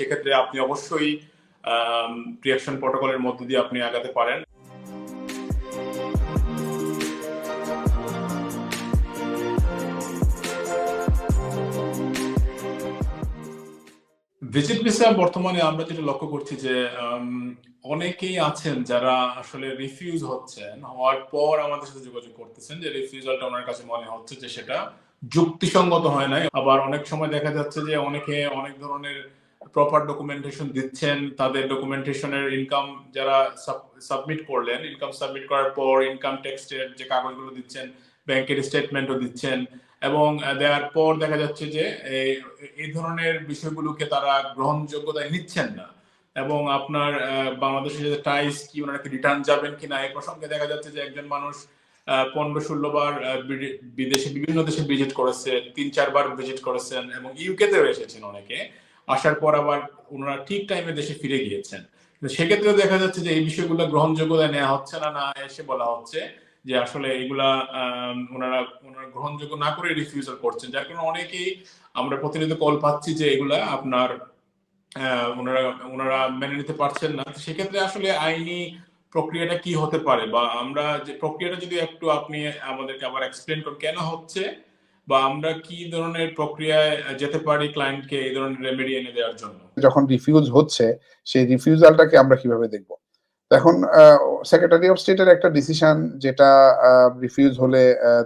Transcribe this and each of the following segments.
সেক্ষেত্রে আপনি অবশ্যই রিয়াকশন প্রোটোকলের মধ্য দিয়ে আপনি আগাতে পারেন। ভিজিট ভিসা বর্তমানে আমরা যেটা লক্ষ্য করছি যে অনেকেই আছেন যারা আসলে রিফিউজ হচ্ছেন। হওয়ার পর আমাদের সাথে যোগাযোগ করতেছেন যে রিফিউজালটা ওনার কাছে মনে হচ্ছে যে সেটা যুক্তিসঙ্গত হয় নাই। আবার অনেক সময় দেখা যাচ্ছে যে অনেকে অনেক ধরনের প্রপার ডকুমেন্টেশন দিচ্ছেন তাদের ডকুমেন্টেশনের ইনকাম যারা সাবমিট করলেন ইনকাম সাবমিট করার পর ইনকাম ট্যাক্সের যে কাগজগুলো দিচ্ছেন ব্যাংকের স্টেটমেন্টও দিচ্ছেন এবং দেওয়ার পর দেখা যাচ্ছে যে এই- ধরনের বিষয়গুলোকে তারা গ্রহণযোগ্যতায় নিচ্ছেন না এবং আপনার আহ, বাংলাদেশের যে টাইস কি ওনারা কি রিটার্ন যাবেন কিনা এই প্রসঙ্গে দেখা যাচ্ছে যে একজন মানুষ পনেরো ষোলো বার আহ, বিদে- বিদেশে বিভিন্ন দেশে ভিজিট করেছে তিন চারবার ভিজিট করেছেন এবং ইউকেতেও এসেছেন অনেকে। আসার পর আবার ওনারা ঠিক টাইমে দেশে ফিরে গিয়েছেন। কিন্তু সেক্ষেত্রেও দেখা যাচ্ছে যে এই বিষয়গুলো গ্রহণযোগ্যতায় নেওয়া হচ্ছে না না এসে বলা হচ্ছে যে আসলে আম, ওনারা ওনারা গ্রহণযোগ্য না করে রিফিউজাল করছেন। যার কারণে অনেকেই আমরা প্রতিনিয়ত কল পাচ্ছি যে এগুলা আপনার ওনারা ওনারা মেনে নিতে পারছেন না। সেক্ষেত্রে আসলে আইনি প্রক্রিয়াটা কি হতে পারে? বা আমরা যে প্রক্রিয়াটা যদি একটু আপনি আমাদেরকে আবার এক্সপ্লেন করেন কেন হচ্ছে? বা আমরা কি ধরনের প্রক্রিয়ায় যেতে পারি ক্লায়েন্টকে এই ধরনের রেমেডি এনে দেওয়ার জন্য? যখন রিফিউজ হচ্ছে, সেই রিফিউজালটাকে আমরা কীভাবে দেখব? এখন সেক্রেটারি অফ স্টেটের একটা ডিসিশন যেটা রিফিউজ হলে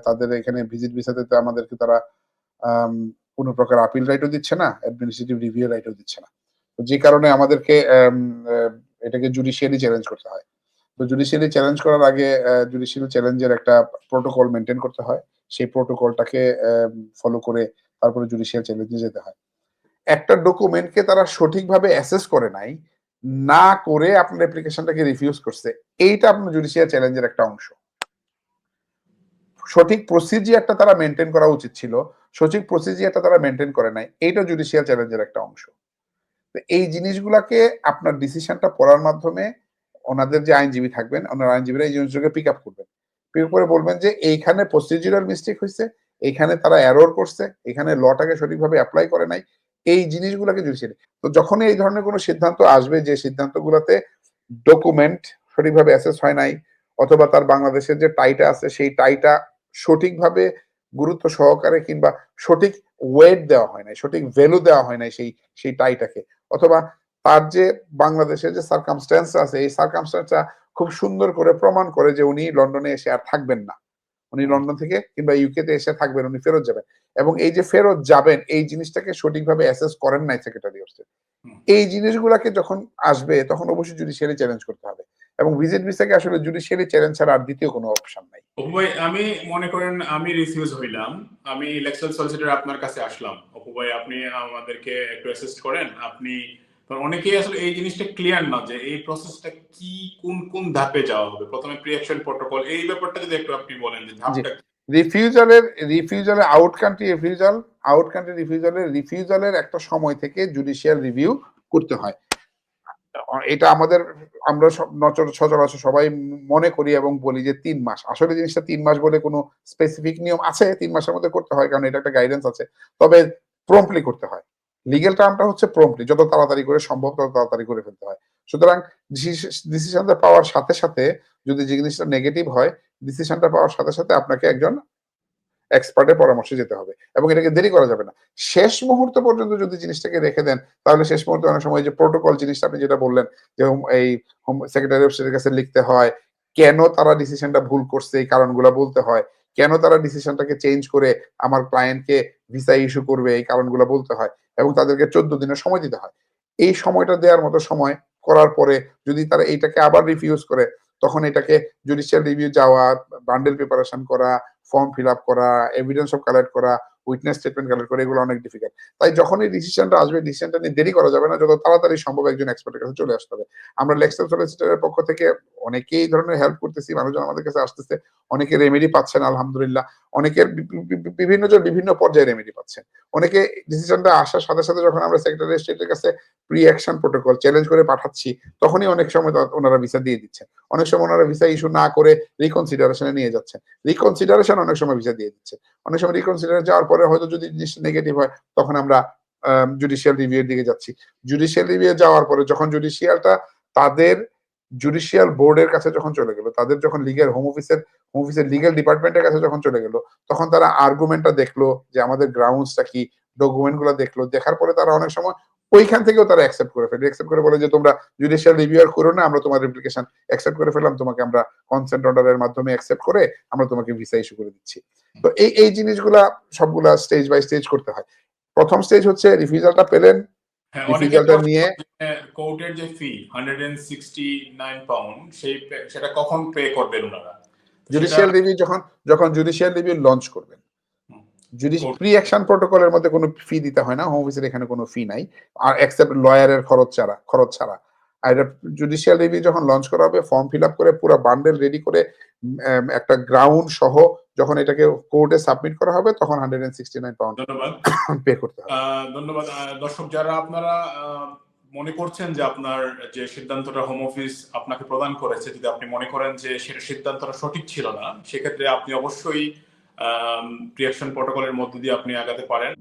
তাদের এখানে ভিজিট ভিসাতে আমাদেরকে তারা কোনো প্রকার আপিল রাইটও দিচ্ছে না অ্যাডমিনিস্ট্রেটিভ রিভিউ রাইটও দিচ্ছে না। তো যে কারণে আমাদেরকে এটাকে জুডিশিয়ালি চ্যালেঞ্জ করতে হয়। তো জুডিশিয়ালি চ্যালেঞ্জ করার আগে জুডিশিয়াল চ্যালেঞ্জের একটা প্রোটোকল মেনটেন করতে হয়। সেই প্রোটোকলটাকে ফলো করে তারপরে জুডিশিয়াল চ্যালেঞ্জে যেতে হয়। একটা ডকুমেন্টকে তারা সঠিকভাবে অ্যাসেস করে নাই, না করে আপনার অ্যাপ্লিকেশনটাকে রিফিউজ করছে, এইটা আপনার জুডিশিয়াল চ্যালেঞ্জের একটা অংশ। সঠিক প্রসিজিয়ারটা তারা মেনটেন করা উচিত ছিল, সঠিক প্রসিজিয়ারটা তারা মেনটেন করে নাই, এইটা জুডিশিয়াল চ্যালেঞ্জের একটা অংশ। এই জিনিসগুলাকে আপনার ডিসিশনটা পড়ার মাধ্যমে ওনাদের যে আইনজীবী থাকবেন, ওনার আইনজীবীরা এই জিনিসগুলোকে পিক আপ করবেন। পিক করে বলবেন যে এইখানে প্রসিজিউরাল মিস্টেক হয়েছে এইখানে তারা এরর করছে, এখানে লটাকে সঠিকভাবে অ্যাপ্লাই করে নাই, এই জিনিসগুলোকে জুডিশিয়াল তো যখনই এই ধরনের কোনো সিদ্ধান্ত আসবে যে সিদ্ধান্তগুলোতে ডকুমেন্ট সঠিকভাবে অ্যাসেস হয় নাই, অথবা তার বাংলাদেশের যে টাইটা আছে সেই টাইটা সঠিকভাবে গুরুত্ব সহকারে কিংবা সঠিক ওয়েট দেওয়া হয় নাই, সঠিক ভ্যালু দেওয়া হয় নাই সেই সেই টাইটাকে অথবা তার যে বাংলাদেশের যে সার্কামস্ট্যান্স আছে এই সার্কামস্ট্যান্সটা খুব সুন্দর করে প্রমাণ করে যে উনি লন্ডনে এসে আর থাকবেন না। উনি লন্ডন থেকে কিংবা ইউকেতে এসে থাকবেন উনি ফেরত যাবেন। এবং এই যে ফেরত যাবেন এই জিনিসটাকে সঠিকভাবে অ্যাসেস করেন নাই সেক্রেটারি অফ স্টেট এই জিনিসগুলাকে যখন আসবে তখন অবশ্যই জুডিশিয়ালি চ্যালেঞ্জ করতে হবে। এবং ভিজিট ভিসাকে আসলে জুডিশিয়ালি চ্যালেঞ্জ ছাড়া আর দ্বিতীয় কোনো অপশন নাই। ভাই আমি মনে করেন আমি রিফিউজ হইলাম। আমি ইলেকশন সলিসিটর আপনার কাছে আসলাম। অপু ভাই আপনি আমাদেরকে একটু অ্যাসিস্ট করেন। আপনি কারণ অনেকেই আসলে এই জিনিসটা ক্লিয়ার না যে এই প্রসেসটা কি কোন কোন ধাপে যাওয়া হবে? প্রথমে প্রিঅ্যাকশন প্রোটোকল এই ব্যাপারটা যদি একটু আপনি বলেন যে ধাপটা রিফিউজালের রিফিউজালের out country refusal out country রিফিউজালের রিফিউজালের একটা সময় থেকে জুডিশিয়াল রিভিউ করতে হয়। এটা আমাদের আমরা নচর- সচরাচর সবাই মনে করি এবং বলি যে তিন মাস। আসলে জিনিসটা তিন মাস বলে কোনো স্পেসিফিক নিয়ম আছে তিন মাসের মধ্যে করতে হয় কারণ এটা একটা গাইডেন্স আছে। তবে প্রম্পলি করতে হয়। লিগেল টার্মটা হচ্ছে প্রম্পটলি যত তাড়াতাড়ি করে সম্ভব তত তাড়াতাড়ি করে ফেলতে হয়। সুতরাং ডিসিশনটা পাওয়ার সাথে সাথে যদি জিনিসটা নেগেটিভ হয় ডিসিশনটা পাওয়ার সাথে সাথে আপনাকে একজন এক্সপার্টের পরামর্শে যেতে হবে এবং এটাকে দেরি করা যাবে না। শেষ মুহূর্ত পর্যন্ত যদি জিনিসটাকে রেখে দেন, তাহলে শেষ মুহূর্তে অনেক সময় যে প্রোটোকল জিনিসটা আপনি যেটা বললেন যে এই হোম সেক্রেটারি অফ কাছে লিখতে হয়, কেন তারা ডিসিশনটা ভুল করছে, এই কারণগুলো বলতে হয়, কেন তারা ডিসিশনটাকে চেঞ্জ করে আমার ক্লায়েন্টকে ভিসা ইস্যু করবে, এই কারণগুলো বলতে হয় এবং তাদেরকে চোদ্দ দিনের সময় দিতে হয়। এই সময়টা দেওয়ার মতো সময় করার পরে যদি তারা এইটাকে আবার রিফিউজ করে, তখন এটাকে জুডিশিয়াল রিভিউ যাওয়া বান্ডেল প্রিপারেশন করা ফর্ম ফিল আপ করা এভিডেন্স অফ কালেক্ট করা উইটনেস স্টেটমেন্ট কালেক্ট করা, এগুলো অনেক ডিফিকাল্ট তাই যখনই ডিসিশনটা আসবে ডিসিশনটা নিয়ে দেরি করা যাবে না, যত তাড়াতাড়ি সম্ভব একজন এক্সপার্টের কাছে চলে আসতে হবে। আমরা লেক্সেল সলিসিটারের পক্ষ থেকে অনেকেই এই ধরনের হেল্প করতেছি, মানুষজন আমাদের কাছে আসতেছে, অনেকে রেমেডি পাচ্ছেন, আলহামদুলিল্লাহ। অনেকের বিভিন্ন জন, বিভিন্ন পর্যায়ে রেমেডি পাচ্ছেন অনেকে ডিসিশনটা আসার সাথে সাথে যখন আমরা সেক্রেটারি স্টেটের কাছে প্রি অ্যাকশন প্রোটোকল চ্যালেঞ্জ করে পাঠাচ্ছি, তখনই অনেক সময় ওনারা ভিসা দিয়ে দিচ্ছেন। অনেক সময় ওনারা ভিসা ইস্যু না করে রিকনসিডারেশনে নিয়ে যাচ্ছেন। রিকনসিডারেশন অনেক সময় ভিসা দিয়ে দিচ্ছে। অনেক সময় রিকনসিডারেশন যাওয়ার পরে হয়তো যদি জিনিসটা নেগেটিভ হয়, তখন আমরা জুডিশিয়াল রিভিউ এর দিকে যাচ্ছি। জুডিশিয়াল রিভিউ যাওয়ার পরে যখন জুডিশিয়ালটা তাদের জুডিশিয়াল বোর্ডের কাছে যখন চলে গেল, তাদের যখন লিগেল হোম অফিসের হোম অফিসের লিগেল ডিপার্টমেন্টের কাছে যখন চলে গেল, তখন তারা আর্গুমেন্টটা দেখল যে আমাদের গ্রাউন্ডসটা কি ডকুমেন্টগুলো দেখল, দেখার পরে তারা অনেক সময় ওইখান থেকেও তারা অ্যাকসেপ্ট করে ফেলে। অ্যাকসেপ্ট করে বলে যে, তোমরা জুডিশিয়াল রিভিউ আর করো না, আমরা তোমার অ্যাপ্লিকেশন অ্যাকসেপ্ট করে ফেললাম, তোমাকে আমরা কনসেন্ট অর্ডারের মাধ্যমে অ্যাকসেপ্ট করে আমরা তোমাকে ভিসা ইস্যু করে দিচ্ছি। তো এই এই জিনিসগুলা সবগুলা স্টেজ বাই স্টেজ করতে হয়। প্রথম স্টেজ হচ্ছে রিফিউজালটা পেলেন হ্যাঁ নিয়ে কোর্টের যে fee hundred and sixty nine pound সেই সেটা কখন পে করবেন ওনারা? জুডিশিয়াল রিভিউ যখন যখন জুডিশিয়াল রিভিউ লঞ্চ করবেন। প্রি অ্যাকশন প্রোটোকলের মধ্যে কোনো ফি দিতে হয় না হোম অফিসের এখানে কোনো ফি নাই। আর এক্সেপ্ট লয়ারের খরচ ছাড়া খরচ ছাড়া। আর এটা জুডিশিয়াল রিভিউ যখন লঞ্চ করা হবে ফর্ম ফিল আপ করে পুরো বান্ডেল রেডি করে একটা গ্রাউন্ড সহ যখন এটাকে কোর্টে সাবমিট করা হবে তখন hundred and sixty nine pound pay করতে হবে। ধন্যবাদ। দর্শক যারা আপনারা মনে করছেন যে আপনার যে সিদ্ধান্তটা হোম অফিস আপনাকে প্রদান করেছে যদি আপনি মনে করেন যে সেটা সিদ্ধান্তটা সঠিক ছিল না সেক্ষেত্রে আপনি অবশ্যই প্রিয়াকশন প্রোটোকলের মধ্য দিয়ে আপনি আগাতে পারেন।